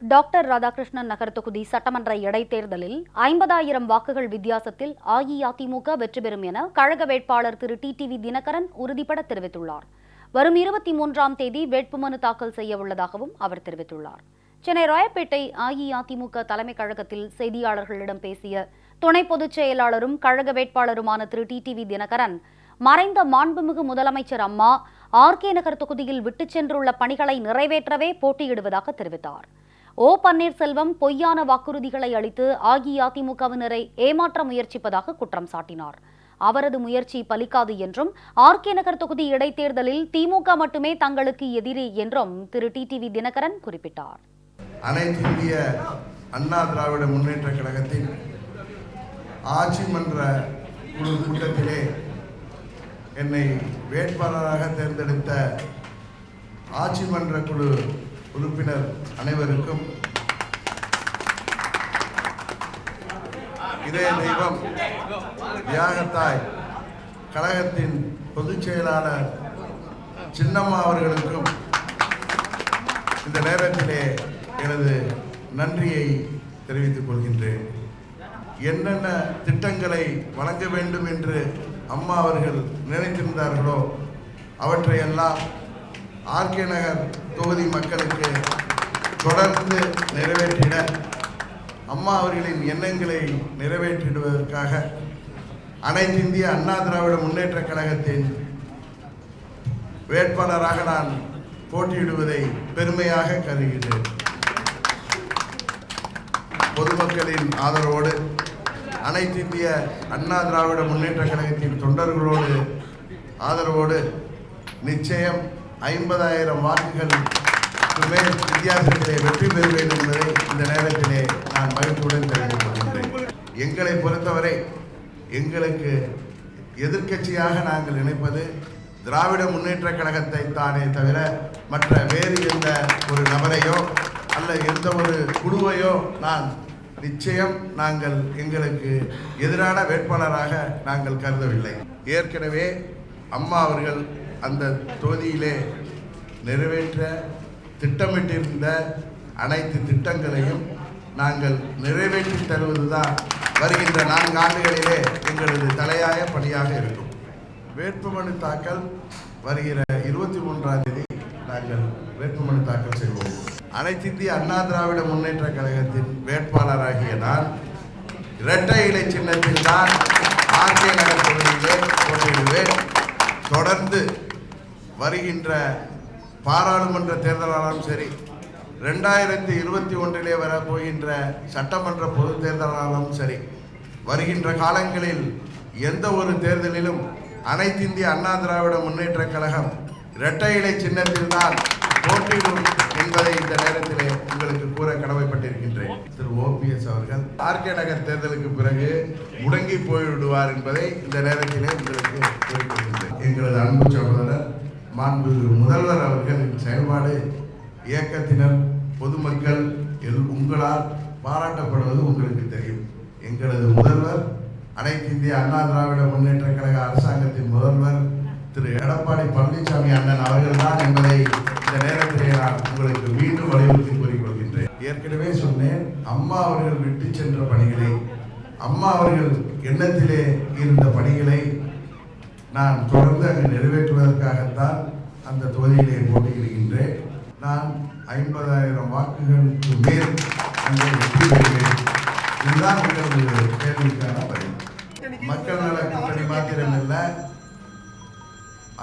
Doctor Radhakrishnan நகர் தொகுதி சட்டமன்ற இடைத்தேர்தலில் ஐம்பதாயிரம் வாக்குகள் வித்தியாசத்தில் அஇஅதிமுக வெற்றி பெறும் என கழக வேட்பாளர் திரு டி டிவி தினகரன் உறுதிபட தெரிவித்துள்ளார். வரும் இருபத்தி மூன்றாம் தேதி வேட்புமனு தாக்கல் செய்ய உள்ளதாகவும் அவர் தெரிவித்துள்ளார். சென்னை ராயப்பேட்டை அஇஅதிமுக தலைமைக் கழகத்தில் செய்தியாளர்களிடம் பேசிய துணை பொதுச் செயலாளரும் கழக வேட்பாளருமான Thiru T T V Dhinakaran மறைந்த மாண்புமிகு முதலமைச்சர் அம்மா ஆர்கே நகர் தொகுதியில் விட்டுச் சென்றுள்ள பணிகளை நிறைவேற்றவே போட்டியிடுவதாக தெரிவித்தார். ஓ பன்னீர்செல்வம் பொய்யான வாக்குறுதிகளை அளித்து அஇஅதிமுகவினரை ஏமாற்ற முயற்சிப்பதாக குற்றம் சாட்டினார். அவரது முயற்சி பலிக்காது என்றும் ஆர்கே நகர் தொகுதி இடைத்தேர்தலில் திமுக மட்டுமே தங்களுக்கு எதிரி என்றும் திரு டிடிவி தினகரன் குறிப்பிட்டார். அனைத்து இந்திய அண்ணா திராவிட முன்னேற்ற கழகத்தின் ஆட்சி மன்ற குழு கூட்டத்திலே என்னை வேட்பாளராக தேர்ந்தெடுத்த ஆட்சி மன்ற குழு உறுப்பினர் அனைவருக்கும் இதய தெய்வம் தியாகத்தாய் கழகத்தின் பொதுச் செயலாளர் சின்னம்மா அவர்களுக்கும் இந்த நேரத்திலே எனது நன்றியை தெரிவித்துக் கொள்கின்றேன். என்னென்ன திட்டங்களை வழங்க வேண்டும் என்று அம்மா அவர்கள் நினைத்திருந்தார்களோ அவற்றையெல்லாம் ஆர்கே நகர் தொகுதி மக்களுக்கு தொடர்ந்து நிறைவேற்றிட அம்மா அவர்களின் எண்ணங்களை நிறைவேற்றிடுவதற்காக அனைத்து இந்திய அண்ணா திராவிட முன்னேற்ற கழகத்தின் வேட்பாளராக நான் போட்டியிடுவதை பெருமையாக கருகிறேன் பொதுமக்களின் ஆதரவோடு அனைத்து இந்திய அண்ணா திராவிட முன்னேற்ற கழகத்தின் தொண்டர்களோடு ஆதரவோடு நிச்சயம் ஐம்பதாயிரம் வாக்குகள் மேல் வித்தியாசத்திலே வெற்றி பெறுவேன் என்பதை இந்த நேரத்திலே நான் மகிழ்ச்சியுடன் தெரிவித்துக் கொள்கின்றேன். எங்களை பொறுத்தவரை எங்களுக்கு எதிர்க்கட்சியாக நாங்கள் நினைப்பது திராவிட முன்னேற்ற கழகத்தை தானே தவிர மற்ற வேறு எந்த ஒரு நபரையோ அல்ல எந்த ஒரு குழுவையோ நான் நிச்சயம் நாங்கள் எங்களுக்கு எதிரான வேட்பாளராக நாங்கள் கருதவில்லை. ஏற்கனவே அம்மா அவர்கள் அந்த தொகுதியிலே நிறைவேற்ற திட்டமிட்டிருந்த அனைத்து திட்டங்களையும் நாங்கள் நிறைவேற்றி தருவதுதான் வருகின்ற நான்கு ஆண்டுகளிலே எங்களது தலையாய பணியாக இருக்கும். வேட்புமனு தாக்கல் வருகிற இருபத்தி மூன்றாம் தேதி நாங்கள் வேட்புமனு தாக்கல் செய்வோம். அனைத்து இந்திய அண்ணா திராவிட முன்னேற்ற கழகத்தின் வேட்பாளராகிய நான் இரட்டை இலை சின்னத்தில் தான் ஆர்கே நகர் தொகுதியிலே போட்டியிடுவேன். தொடர்ந்து வருகின்ற பாராளுமன்ற தேர்தலாலும் சரி ரெண்டாயிரத்தி இருபத்தி ஒன்றிலே வரப்போகின்ற சட்டமன்ற பொது தேர்தலாலும் சரி வருகின்ற காலங்களில் எந்த ஒரு தேர்தலிலும் அனைத்து இந்திய அண்ணா திராவிட முன்னேற்ற கழகம் இரட்டை இலை சின்னத்தில்தான் போட்டியிடும் என்பதை இந்த நேரத்திலே உங்களுக்கு கூற கடமைப்பட்டிருக்கின்றேன். திரு. ஓபிஎஸ் அவர்கள் ஆர்கே நகர் தேர்தலுக்கு பிறகு முடங்கி போய்விடுவார் என்பதை இந்த நேரத்திலே உங்களுக்கு கூறிக்கொள்கின்றேன். எங்களது அன்பு சகோதரர் மாண்பு முதல்வர் அவர்களின் செயல்பாடு இயக்கத்தினர் பொதுமக்கள் எல் உங்களால் பாராட்டப்படுவது உங்களுக்கு தெரியும். எங்களது முதல்வர் அனைத்து இந்திய அண்ணா திராவிட முன்னேற்ற கழக அரசாங்கத்தின் முதல்வர் திரு. எடப்பாடி பழனிசாமி அண்ணன் அவர்கள்தான் என்பதை இந்த நேரத்திலே நான் உங்களுக்கு மீண்டும் வலியுறுத்தி கூறிக்கொள்கின்றேன். ஏற்கனவே சொன்னேன் அம்மா அவர்கள் விட்டு சென்ற பணிகளை அம்மா அவர்கள் எண்ணத்திலே இருந்த பணிகளை நான் தொடர்ந்து அங்கு நிறைவேற்றுவதற்காகத்தான் அந்த தொகுதியிலே போட்டியிடுகின்றேன். நான் ஐம்பதாயிரம் வாக்குகளுக்கு மேல் அங்கே வெற்றி பெறுவேன். இதுதான் உங்களது கேள்விக்கான பதில். மக்கள் நல கூட்டணி மாத்திரமல்ல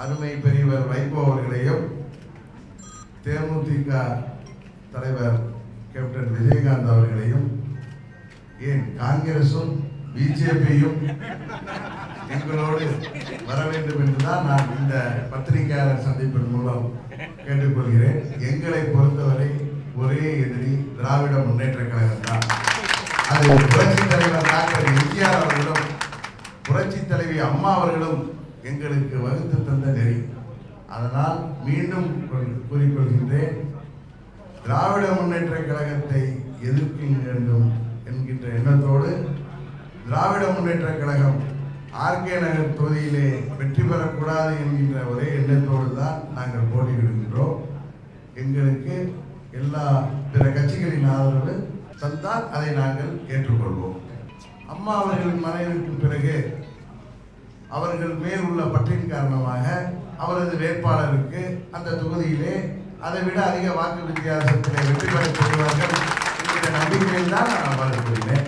அருமை பெரியவர் வைகோ அவர்களையும் தேமுதிக தலைவர் கேப்டன் விஜயகாந்த் அவர்களையும் ஏன் காங்கிரசும் பிஜேபியும் எங்களோடு வர வேண்டும் என்றுதான் நான் இந்த பத்திரிகையாளர் சந்திப்பின் மூலம் கேட்டுக்கொள்கிறேன். எங்களை பொறுத்தவரை ஒரே எதிரி திராவிட முன்னேற்ற கழகம் தான். அது புரட்சி தலைவர் டாக்டர் எம்ஜிஆர் அவர்களும் புரட்சி தலைவி அம்மா அவர்களும் எங்களுக்கு வகுத்து தந்த நெறி. அதனால் மீண்டும் கூறிக்கொள்கின்றேன் திராவிட முன்னேற்ற கழகத்தை எதிர்க்க வேண்டும் என்கின்ற எண்ணத்தோடு திராவிட முன்னேற்ற கழகம் ஆர்கே நகர் தொகுதியிலே வெற்றி பெறக்கூடாது என்கின்ற ஒரே எண்ணத்தோடு தான் நாங்கள் போட்டியிடுகின்றோம். எங்களுக்கு எல்லா பிற கட்சிகளின் ஆதரவு தந்தால் அதை நாங்கள் ஏற்றுக்கொள்வோம். அம்மா அவர்களின் மறைவிற்கு பிறகு அவர்கள் மேல் உள்ள பற்றின் காரணமாக அவரது வேட்பாளருக்கு அந்த தொகுதியிலே அதை விட அதிக வாக்கு வித்தியாசத்திலே வெற்றி பெறப் போகிறார்கள் என்கிற நம்பிக்கையில் தான் நான் வருகிறேன்